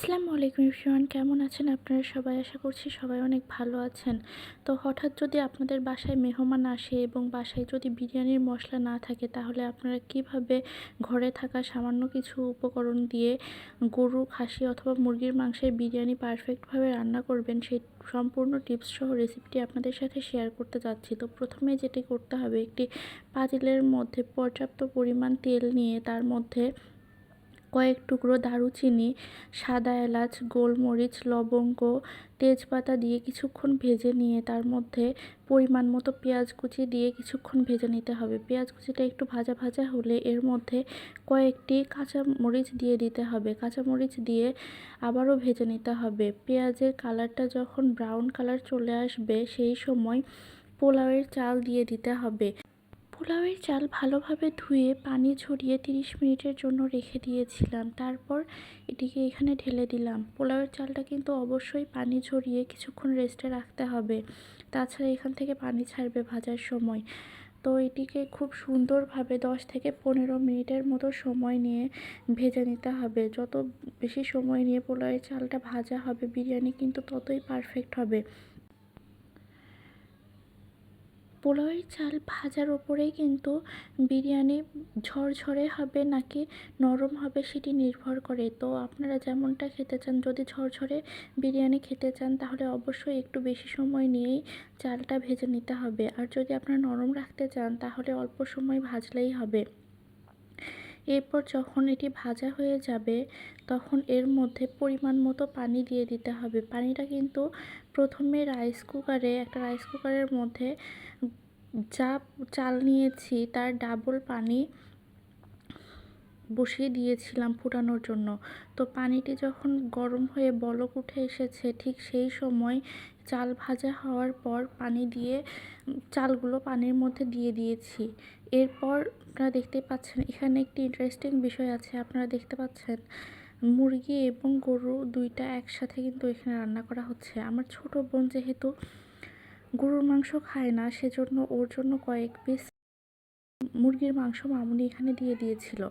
আসসালামু আলাইকুম ইফরান কেমন আছেন আপনারা সবাই? আশা করছি সবাই অনেক ভালো আছেন। তো হঠাৎ যদি আপনাদের বাসায় মেহমান আসে এবং বাসায় যদি বিরিয়ানির মশলা না থাকে, তাহলে আপনারা কীভাবে ঘরে থাকা সামান্য কিছু উপকরণ দিয়ে গরু, খাসি অথবা মুরগির মাংসের বিরিয়ানি পারফেক্টভাবে রান্না করবেন সেই সম্পূর্ণ টিপস সহ রেসিপিটি আপনাদের সাথে শেয়ার করতে যাচ্ছি। তো প্রথমে যেটি করতে হবে, একটি পাতিলের মধ্যে পর্যাপ্ত পরিমাণ তেল নিয়ে তার মধ্যে কয়েক টুকরো দারুচিনি, সাদা এলাচ, গোলমরিচ, লবঙ্গ, তেজপাতা দিয়ে কিছুক্ষণ ভেজে নিয়ে তার মধ্যে পরিমাণ মতো পেঁয়াজ কুচি দিয়ে কিছুক্ষণ ভেজে নিতে হবে। পেঁয়াজ কুচিটা একটু ভাজা ভাজা হলে এর মধ্যে কয়েকটি কাঁচা মরিচ দিয়ে দিতে হবে। কাঁচা মরিচ দিয়ে আবারও ভেজে নিতে হবে। পেঁয়াজের কালারটা যখন ব্রাউন কালার চলে আসবে, সেই সময় পোলাওয়ের চাল দিয়ে দিতে হবে। পোলাওয়ের চাল ভালোভাবে ধুয়ে পানি ঝরিয়ে 30 মিনিটের জন্য রেখে দিয়েছিলাম। তারপর এটিকে এখানে ঢেলে দিলাম। পোলাওয়ের চালটা কিন্তু অবশ্যই পানি ঝরিয়ে কিছুক্ষণ রেস্টে রাখতে হবে। তাছাড়া এখান থেকে পানি ছাড়বে ভাজার সময়। তো এটিকে খুব সুন্দরভাবে 10 থেকে পনেরো মিনিটের মতো সময় নিয়ে ভেজে নিতে হবে। যত বেশি সময় নিয়ে পোলাওয়ের চালটা ভাজা হবে, বিরিয়ানি কিন্তু ততই পারফেক্ট হবে। পোলাওয়ের চাল ভাজার ওপরেই কিন্তু বিরিয়ানি ঝরঝরে হবে নাকি নরম হবে সেটি নির্ভর করে। তো আপনারা যেমনটা খেতে চান, যদি ঝরঝরে বিরিয়ানি খেতে চান, তাহলে অবশ্যই একটু বেশি সময় নিয়েই চালটা ভেজে নিতে হবে। আর যদি আপনারা নরম রাখতে চান, তাহলে অল্প সময় ভাজলেই হবে। এরপর যখন এটি ভাজা হয়ে যাবে, তখন এর মধ্যে পরিমাণ মতো পানি দিয়ে দিতে হবে। পানিটা কিন্তু প্রথমে রাইস কুকারে একটা রাইস কুকারের মধ্যে যা চাল নিয়েছি, তার ডাবল পানি বসিয়ে দিয়েছিলাম ফুটানোর জন্য। তো পানিটি যখন গরম হয়ে বলক উঠে এসেছে, ঠিক সেই সময় চাল ভাজা হওয়ার পর পানি দিয়ে, চালগুলো পানির মধ্যে দিয়ে দিয়েছি। এরপর আপনারা দেখতে পাচ্ছেন, এখানে একটি ইন্টারেস্টিং বিষয় আছে, আপনারা দেখতে পাচ্ছেন, মুরগি এবং গরু দুইটা একসাথে কিন্তু এখানে রান্না করা হচ্ছে। আমার ছোট বোন যেহেতু গরুর মাংস খায় না, সেজন্য ওর জন্য কয়েক পিস মুরগির মাংস মামুনি এখানে দিয়ে দিয়েছিল।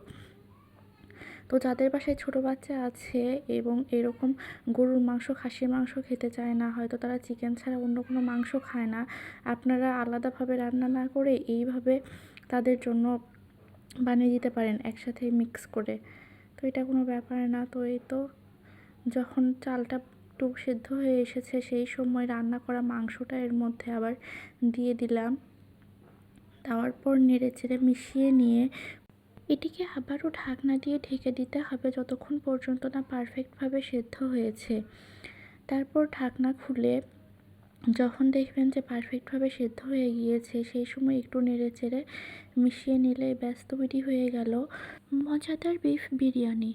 তো যাদের বাসায় ছোট বাচ্চা আছে এবং এরকম গরুর মাংস, খাসির মাংস খেতে চায় না, হয়তো তারা চিকেন ছাড়া অন্য কোনো মাংস খায় না, আপনারা আলাদাভাবে রান্না না করে এইভাবে তাদের জন্য বানিয়ে দিতে পারেন একসাথে মিক্স করে। তো এটা কোনো ব্যাপার না। তো এই তো যখন চালটা একটু সেদ্ধ হয়ে এসেছে, সেই সময় রান্না করা মাংসটা এর মধ্যে আবার দিয়ে দিলাম। দেওয়ার পর নেড়ে চেড়ে মিশিয়ে নিয়ে এটিকে আবারও ঢাকনা দিয়ে ঢেকে দিতে হবে যতক্ষণ পর্যন্ত না পারফেক্টভাবে সেদ্ধ হয়েছে। তারপর ঢাকনা খুলে যখন দেখবেন যে পারফেক্টভাবে সেদ্ধ হয়ে গিয়েছে, সেই সময় একটু নেড়ে চেড়ে মিশিয়ে নিলে ব্যস্ত তৈরি হয়ে গেল। মজাদার বিফ বিরিয়ানি।